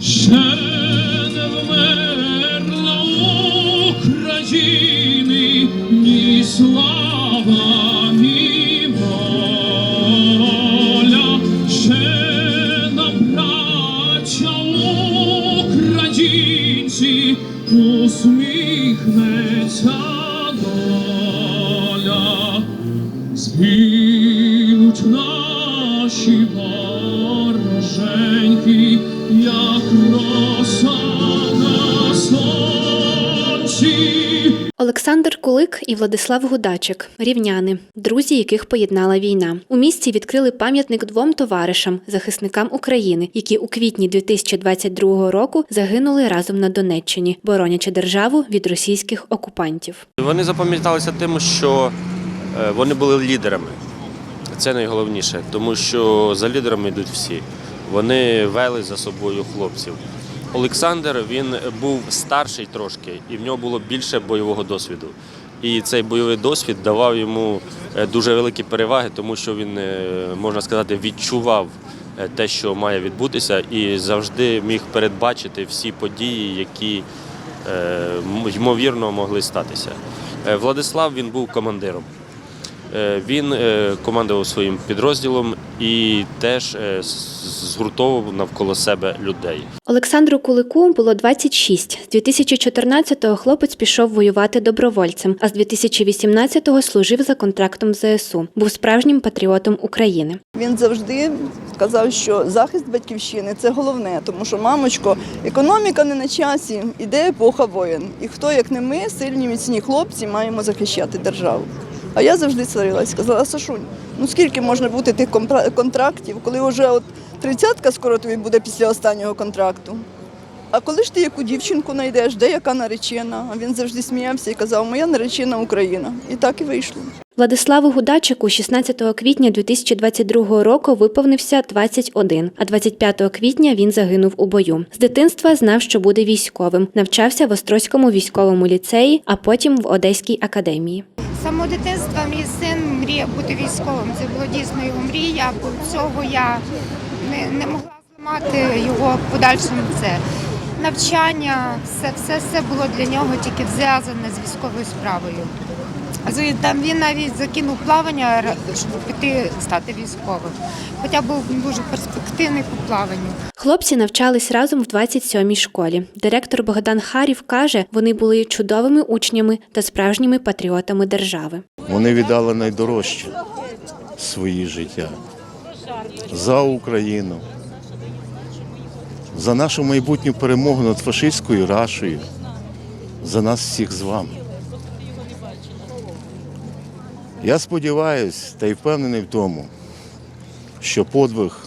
Ще не вмерла України ні слава, ні воля, ще нам, браття українці, усміхнеться доля. Згинуть наші Олександр Кулик і Владислав Гудачик рівняни, друзі, яких поєднала війна. У місті відкрили пам'ятник двом товаришам, захисникам України, які у квітні 2022 року загинули разом на Донеччині, боронячи державу від російських окупантів. Вони запам'яталися тим, що е, вони були лідерами. Це найголовніше, тому що за лідерами йдуть всі. Вони вели за собою хлопців. Олександр він був старший трошки, і в нього було більше бойового досвіду. І цей бойовий досвід давав йому е, дуже великі переваги, тому що він, е, можна сказати, відчував е, те, що має відбутися, і завжди міг передбачити всі події, які ймовірно могли статися. Владислав він був командиром. Е, Він е, командував своїм підрозділом і теж е, згуртовував навколо себе людей. Олександру Кулику було 26. З 2014-го хлопець пішов воювати добровольцем, а з 2018-го служив за контрактом в ЗСУ. Був справжнім патріотом України. Він завжди сказав, що захист батьківщини це головне, тому що, мамочко, економіка не на часі, іде епоха воєн. І хто, як не ми, сильні міцні хлопці, маємо захищати державу. А я завжди сварилася, сказала, Сашунь, ну скільки можна бути тих контрактів, коли вже от тридцятка скоро тобі буде після останнього контракту. А коли ж ти яку дівчинку знайдеш, де яка наречена? А він завжди сміявся і казав, моя наречена Україна. І так і вийшло. Владиславу Гудачику 16 квітня 2022 року виповнився 21, а 25 квітня він загинув у бою. З дитинства знав, що буде військовим. Навчався в Острозькому військовому ліцеї, а потім в Одеській академії. З самого дитинства мій син мріяв бути військовим. Це була дійсно його мрія, бо цього я не, не могла зламати його в подальшому це. Навчання, все, все, все було для нього тільки зв'язане з військовою справою. Там він навіть закинув плавання, щоб піти стати військовим. Хоча був дуже перспективний по плаванню. Хлопці навчались разом в 27-й школі. Директор Богдан Харів каже, вони були чудовими учнями та справжніми патріотами держави. Вони віддали найдорожче свої життя за Україну, за нашу майбутню перемогу над фашистською рашею, за нас всіх з вами. Я сподіваюся та й впевнений в тому, що подвиг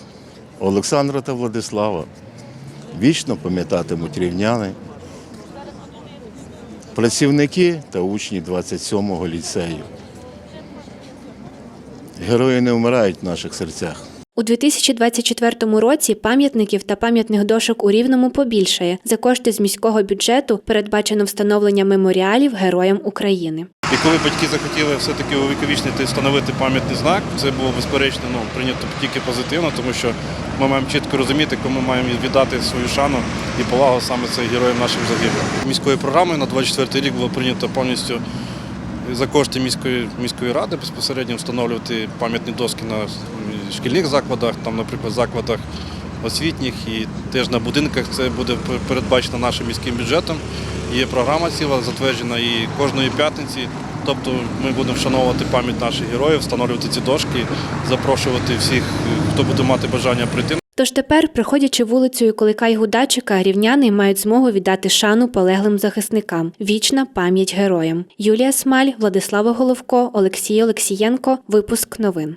Олександра та Владислава вічно пам'ятатимуть рівняни, працівники та учні 27-го ліцею. Герої не вмирають в наших серцях. У 2024 році пам'ятників та пам'ятних дошок у Рівному побільшає. За кошти з міського бюджету передбачено встановлення меморіалів героям України. І коли батьки захотіли все-таки увіковічнити, встановити пам'ятний знак, це було безперечно ну, прийнято тільки позитивно, тому що ми маємо чітко розуміти, кому маємо віддати свою шану і повагу саме це героям нашим загиблим. Міською програмою на 24 рік було прийнято повністю за кошти міської міської ради безпосередньо встановлювати пам'ятні доски на шкільних закладах, там, наприклад, закладах освітніх і теж на будинках це буде передбачено нашим міським бюджетом. Є програма ціла затверджена і кожної п'ятниці. Тобто ми будемо вшановувати пам'ять наших героїв, встановлювати ці дошки, запрошувати всіх, хто буде мати бажання прийти Тож тепер, проходячи вулицею Кулика й Гудачика, рівняни мають змогу віддати шану полеглим захисникам. Вічна пам'ять героям. Юлія Смаль, Владислава Головко, Олексій Олексієнко. Випуск новин.